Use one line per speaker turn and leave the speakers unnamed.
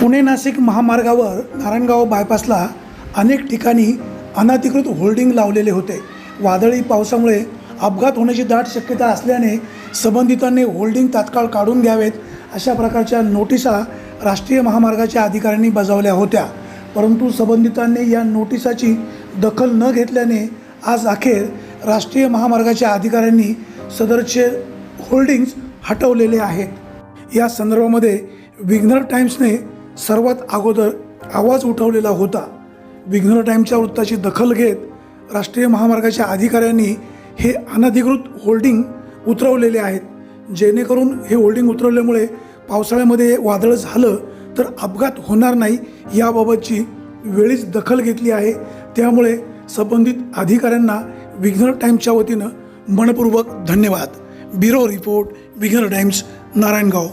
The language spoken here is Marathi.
पुणे नाशिक महामार्गावर नारायणगाव बायपासला अनेक ठिकाणी अनधिकृत होल्डिंग लावलेले होते. वादळी पावसामुळे अपघात होण्याची दाट शक्यता असल्याने संबंधितांनी होल्डिंग तात्काळ काढून घ्यावेत अशा प्रकारच्या नोटिसा राष्ट्रीय महामार्गाच्या अधिकाऱ्यांनी बजावल्या होत्या. परंतु संबंधितांनी या नोटिसाची दखल न घेतल्याने आज अखेर राष्ट्रीय महामार्गाच्या अधिकाऱ्यांनी सदरचे होल्डिंग्स हटवलेले आहेत. या संदर्भामध्ये विग्नर टाइम्सने सर्वात अगोदर आवाज उठवलेला होता. विघ्न टाईमच्या वृत्ताची दखल घेत राष्ट्रीय महामार्गाच्या अधिकाऱ्यांनी हे अनधिकृत होल्डिंग उतरवलेले आहेत. जेणेकरून हे होल्डिंग उतरवल्यामुळे पावसाळ्यामध्ये वादळ झालं तर अपघात होणार नाही याबाबतची वेळीच दखल घेतली आहे. त्यामुळे संबंधित अधिकाऱ्यांना विघ्नर टाईम्सच्या वतीनं मनपूर्वक धन्यवाद. ब्युरो रिपोर्ट विघ्नर टाईम्स नारायणगाव.